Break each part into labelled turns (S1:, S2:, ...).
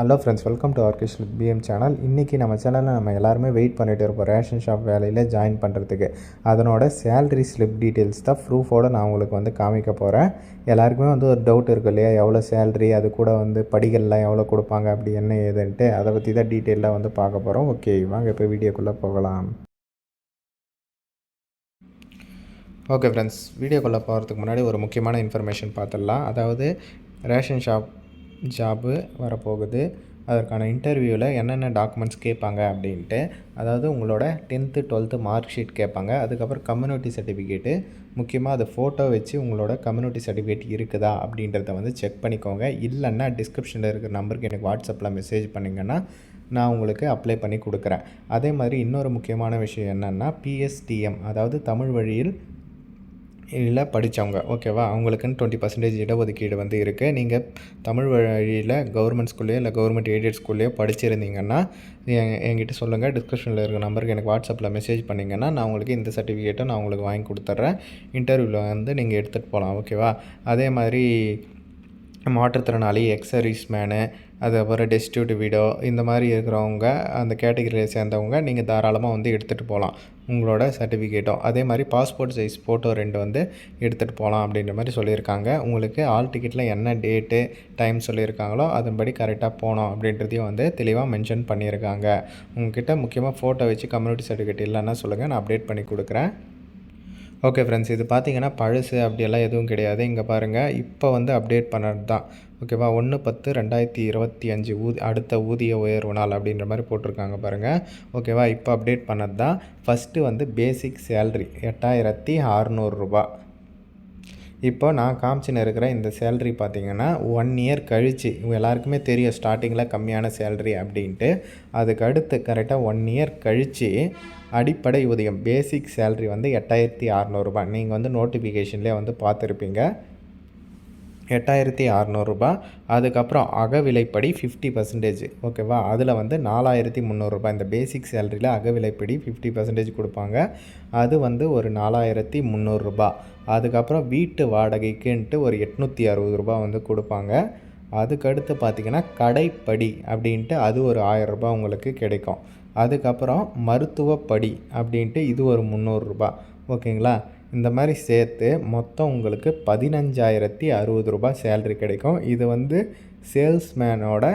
S1: Hello friends welcome to ஆர்கெஸ்ட் PM channel. இன்றைக்கி நம்ம சேனலில் நம்ம எல்லாருமே வெயிட் பண்ணிகிட்டு இருப்போம். ரேஷன் ஷாப் வேலையில் ஜாயின் பண்ணுறதுக்கு அதனோட சேல்ரி ஸ்லிப் டீட்டெயில்ஸ் தான் ப்ரூஃபோடு நான் உங்களுக்கு வந்து காமிக்க போகிறேன் எல்லாருக்குமே வந்து ஒரு டவுட் இருக்கு இல்லையா? எவ்வளோ சேல்ரி அது கூட வந்து படிகள்லாம் எவ்வளோ கொடுப்பாங்க அப்படி என்ன ஏதுன்ட்டு. அதை பற்றி தான் டீட்டெயிலாக வந்து பார்க்க போகிறோம் ஓகே வாங்க இப்போ வீடியோக்குள்ளே போகலாம். ஓகே ஃப்ரெண்ட்ஸ் வீடியோக்குள்ளே போகிறதுக்கு முன்னாடி ஒரு முக்கியமான இன்ஃபர்மேஷன் பார்த்துடலாம். அதாவது ரேஷன் ஷாப் ஜாபு வரப்போகுது. அதற்கான இன்டர்வியூவில் என்னென்ன டாக்குமெண்ட்ஸ் கேட்பாங்க அப்படின்ட்டு அதாவது உங்களோட டென்த்து டுவெல்த்து மார்க் ஷீட் கேட்பாங்க. அதுக்கப்புறம் கம்யூனிட்டி சர்டிஃபிகேட்டு முக்கியமாக அது ஃபோட்டோ வச்சு உங்களோட கம்யூனிட்டி சர்டிஃபிகேட் இருக்குதா அப்படின்றத வந்து செக் பண்ணிக்கோங்க. இல்லைன்னா டிஸ்கிரிப்ஷனில் இருக்கிற நம்பருக்கு எனக்கு வாட்ஸ்அப்பில் மெசேஜ் பண்ணிங்கன்னா நான் உங்களுக்கு அப்ளை பண்ணி கொடுக்குறேன். அதே மாதிரி இன்னொரு முக்கியமான விஷயம் என்னென்னா பிஎஸ்டிஎம் அதாவது தமிழ் வழியில் இல்லை படித்தவங்க ஓகேவா? அவங்களுக்குன்னு டுவெண்ட்டி பர்சன்டேஜ் இடஒதுக்கீடு வந்து இருக்குது நீங்கள் தமிழ் வழியில் கவர்மெண்ட் ஸ்கூல்லையோ இல்லை கவர்மெண்ட் எய்டட் ஸ்கூல்லையோ படிச்சிருந்தீங்கன்னா என்கிட்ட சொல்லுங்கள் டிஸ்கிரிப்ஷனில் இருக்கிற நம்பருக்கு எனக்கு வாட்ஸ்அப்பில் மெசேஜ் பண்ணிங்கன்னா நான் உங்களுக்கு இந்த சர்டிஃபிகேட்டை நான் உங்களுக்கு வாங்கி கொடுத்துட்றேன். இன்டர்வியூவில் வந்து நீங்கள் எடுத்துகிட்டு போகலாம் ஓகேவா? அதே மாதிரி மாற்றுத்திறனாளி எக்ஸரிஸ் மேனு அதுக்கப்புறம் டெஸ்டியூட் வீடோ இந்த மாதிரி இருக்கிறவங்க அந்த கேட்டகரியை சேர்ந்தவங்க நீங்கள் தாராளமாக வந்து எடுத்துகிட்டு போகலாம் உங்களோட சர்டிஃபிகேட்டும் அதே மாதிரி பாஸ்போர்ட் சைஸ் ஃபோட்டோ ரெண்டு வந்து எடுத்துகிட்டு போகலாம் அப்படின்ற மாதிரி சொல்லியிருக்காங்க. உங்களுக்கு ஆல் டிக்கெட்டில் என்ன டேட்டு டைம் சொல்லியிருக்காங்களோ அதன்படி கரெக்டாக போகணும் அப்படின்றதையும் வந்து தெளிவாக மென்ஷன் பண்ணியிருக்காங்க. உங்ககிட்ட முக்கியமாக ஃபோட்டோ வச்சு கம்யூனிட்டி சர்டிஃபிகேட் இல்லைன்னா சொல்லுங்கள் நான் அப்டேட் பண்ணி கொடுக்குறேன். ஓகே ஃப்ரெண்ட்ஸ் இது பார்த்தீங்கன்னா பழசு அப்படியெல்லாம் எதுவும் கிடையாது. இங்கே பாருங்கள் இப்போ வந்து அப்டேட் பண்ணது தான் ஓகேவா ஒன்று பத்து ரெண்டாயிரத்தி இருபத்தி அஞ்சு ஊதி அடுத்த ஊதிய உயர்வு நாள் அப்படின்ற மாதிரி போட்டிருக்காங்க பாருங்கள் ஓகேவா இப்போ அப்டேட் பண்ணது தான் ஃபஸ்ட்டு வந்து பேசிக் சேல்ரி எட்டாயிரத்தி அறநூறுரூபா இப்போ நான் காமிச்சின்னு இருக்கிற இந்த சேல்ரி பார்த்திங்கன்னா ஒன் இயர் கழித்து இவங்க எல்லாருக்குமே தெரியும் ஸ்டார்டிங்கில் கம்மியான சேல்ரி அப்படின்ட்டு. அதுக்கு அடுத்து கரெக்டாக ஒன் இயர் கழித்து அடிப்படை ஊதியம் பேசிக் சேல்ரி வந்து எட்டாயிரத்தி அறநூறுபா நீங்கள் வந்து நோட்டிஃபிகேஷன்லேயே வந்து பார்த்துருப்பீங்க. எட்டாயிரத்தி அறநூறுபா அதுக்கப்புறம் அகவிலைப்படி ஃபிஃப்டி பர்சன்டேஜ் ஓகேவா? அதில் வந்து நாலாயிரத்தி முந்நூறுரூபா இந்த பேசிக் சேலரியில் அகவிலைப்படி ஃபிஃப்டி பர்சன்டேஜ் கொடுப்பாங்க. அது வந்து ஒரு நாலாயிரத்தி முந்நூறுரூபா அதுக்கப்புறம் வீட்டு வாடகைக்குன்ட்டு ஒரு எட்நூற்றி அறுபது ரூபா வந்து கொடுப்பாங்க. அதுக்கடுத்து பார்த்திங்கன்னா கடைப்படி அப்படின்ட்டு அது ஒரு ஆயரரூபா உங்களுக்கு கிடைக்கும். அதுக்கப்புறம் மருத்துவப்படி அப்படின்ட்டு இது ஒரு முந்நூறுரூபா ஓகேங்களா? இந்த மாதிரி சேர்த்து மொத்தம் உங்களுக்கு பதினஞ்சாயிரத்தி அறுபது ரூபாய் சேல்ரி கிடைக்கும். இது வந்து சேல்ஸ்மேனோட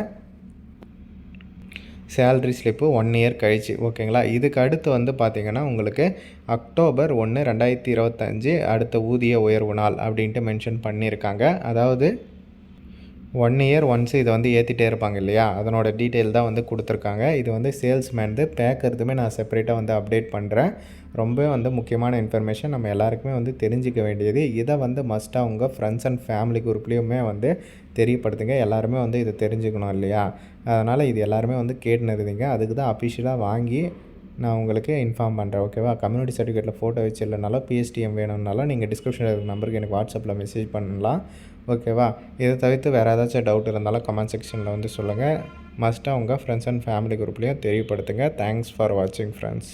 S1: சேல்ரி ஸ்லிப்பு ஒன் இயர் கழிச்சு ஓகேங்களா இதுக்கு அடுத்து வந்து பார்த்திங்கன்னா உங்களுக்கு அக்டோபர் ஒன்று ரெண்டாயிரத்தி இருபத்தஞ்சி அடுத்த ஊதிய உயர்வு நாள் அப்படின்ட்டு மென்ஷன் பண்ணியிருக்காங்க. அதாவது ஒன் இயர் ஒன்ஸ் இதை வந்து ஏற்றிட்டே இருப்பாங்க இல்லையா? அதனோட டீட்டெயில் தான் வந்து கொடுத்துருக்காங்க. இது வந்து சேல்ஸ்மேன் பேக்கறதுமே நான் செப்பரேட்டாக வந்து அப்டேட் பண்ணுறேன் ரொம்ப வந்து முக்கியமான இன்ஃபர்மேஷன் நம்ம எல்லாருக்குமே வந்து தெரிஞ்சிக்க வேண்டியது. இதை வந்து மஸ்ட்டாக உங்கள் ஃப்ரெண்ட்ஸ் அண்ட் ஃபேமிலி குரூப்லேயுமே வந்து தெரியப்படுத்துங்க. எல்லாருமே வந்து இதை தெரிஞ்சுக்கணும் இல்லையா? அதனால் இது எல்லாருமே வந்து கேட்டுன்னு இருந்தீங்க அதுக்கு தான் அஃபிஷியலாக வாங்கி நான் உங்களுக்கு இன்ஃபார்ம் பண்ணுறேன் ஓகேவா கம்யூனிட்டி சர்டிஃபிகேட்டில் ஃபோட்டோ வச்சு இல்லைனாலும் பிஎஸ்டிஎம் வேணும்னாலும் நீங்கள் டிஸ்கிரிப்ஷனில் இருக்கிற நம்பருக்கு எனக்கு வாட்ஸ்அப்பில் மெசேஜ் பண்ணலாம் ஓகேவா இதை தவிர்த்து வேறு ஏதாச்சும் டவுட் இருந்தாலும் கமெண்ட் செக்ஷனில் வந்து சொல்லுங்கள் மஸ்ட்டாக உங்கள் ஃப்ரெண்ட்ஸ் அண்ட் ஃபேமிலி குரூப்லேயும் தெரியப்படுத்துங்க. தேங்க்ஸ் ஃபார் வாட்சிங் ஃப்ரெண்ட்ஸ்